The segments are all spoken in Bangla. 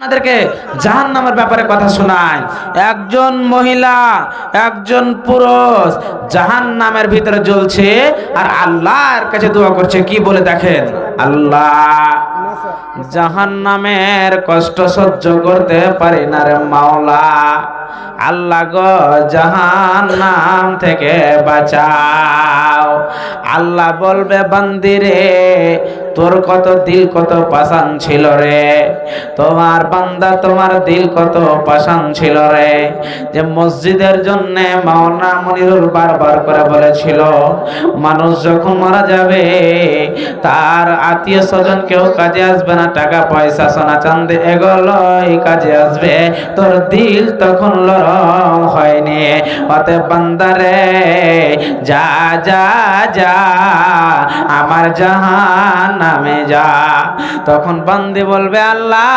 আপনাদেরকে জাহান নামের ব্যাপারে কথা শোনায় একজন মহিলা, একজন পুরুষ জাহান নামের ভিতরে জ্বলছে আর আল্লাহর কাছে দোয়া করছে। কি বলে দেখেন? আল্লাহ জাহান নামের কষ্ট সহ্য করতে পারি না রে মাওলা। আল্লাহ গো জাহান নাম থেকে বাঁচাও। আল্লাহ বলবে, বান্দিরে তোর কত দিল কত পাশান ছিল রে? তোমার বান্দা, তোমার দিল কত পাশান ছিল রে? যে মসজিদের জন্য মাওনা মনিরুল বারবার করে বলেছিল, মানুষ যখন মারা যাবে, তার আত্মীয় স্বজন কেউ কাজে আসবে না, টাকা, পয়সা, সোনা চান্দে এগুলোই কাজে আসবে। তোর দিল তখন লরম হয়নি। অতে বান্দারে যা যা যা আমার জাহান নামে যা। তখন বান্দি বলবে, আল্লাহ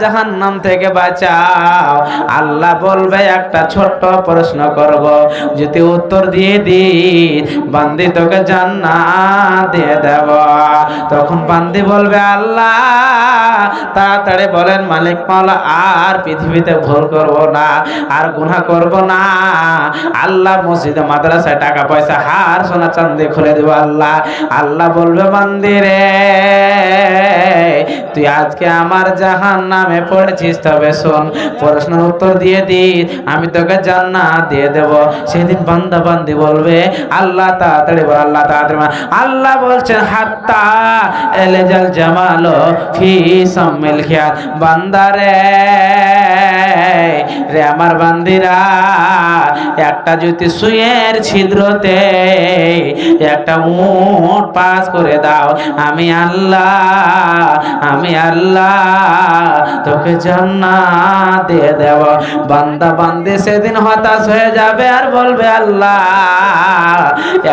জাহান নাম থেকে বাঁচাও। আল্লাহ বলবে, একটা ছোট্ট প্রশ্ন করব। যদি উত্তর দিয়ে দি বান্দি তোকে জান্নাত দিয়ে দেব। তখন বান্দি বলবে, আল্লাহ, তাড়াতাড়ি বলেন, মালিক মাওলা আর পৃথিবীতে ভুল করব না, আর গুনাহ করব না। আল্লাহ মসজিদে মাদ্রাসায় টাকা পয়সা হার সোনা চান্দি খুলে দেব, আল্লাহ। আল্লাহ বলবে মন্দিরে তুই আজকে আমার জাহান নামে পড়েছিস, তবে শোন, প্রশ্নের উত্তর দিয়ে দি আমি তোকে জান্নাত দিয়ে দেব সেদিন বান্দা বান্দি বলবে, আল্লাহ তাড়াতাড়ি বল, আল্লাহ তাড়াতাড়ি। আল্লাহ বলছেন, হাত্তা এলেজাল জামালো ফি সাম্মিল খিয়াল বান্দারে রে আমার বান্দিরা, একটা যদি সুয়ের ছিদ্রতে, একটা উট পাস করে দাও। আমি আল্লাহ আমি আল্লাহ তোকে জান্নাত দিয়ে দেব। বান্দা বান্দি সেদিন হতাশ হয়ে যাবে আর বলবে, আল্লাহ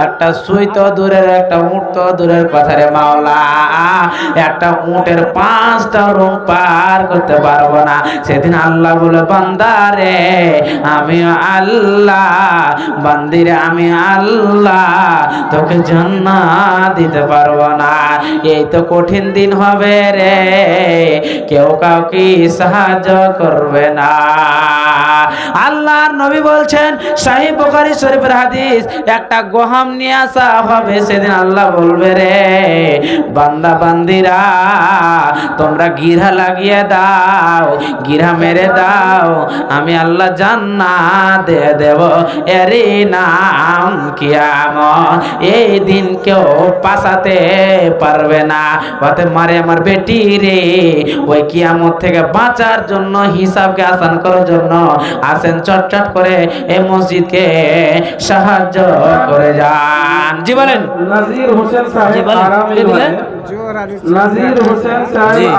একটা সুই তো দূরের, একটা উট তো দূরের কথা রে মাওলা। একটা উটের পাঁচটা রুম পার করতে পারব না। সেদিন আল্লাহ বলে বান্দারে আমি আল্লাহ বান্দিরে আমি আল্লাহ, তোকে জান্নাত দিতে পারব না। এই তো কঠিন দিন হবে রে, কেউ কাউকে সাহায্য করবে না। আল্লাহর নবী বলছেন শাহী বুখারী শরীফের হাদিস, একটা গহম নিয়ে আসা হবে সেদিন আল্লাহ বলবে রে, বান্দা বান্দিরা, তোমরা গিরা লাগিয়ে দাও, গিরা মেরে দাও, আমি আল্লাহ দেব। নাম কিয়ামত, এই দিন কেউ পাসাতে পারবে না। হতে মারে আমার বেটি রে, ওই কিয়ামত থেকে বাঁচার জন্য, হিসাবকে আসান করার জন্য আসেন চটচট করে এই মসজিদকে সাহায্য করে যান জি বলেন। নাজির হোসেন সাহেব? নাজির হোসেন সাহেব।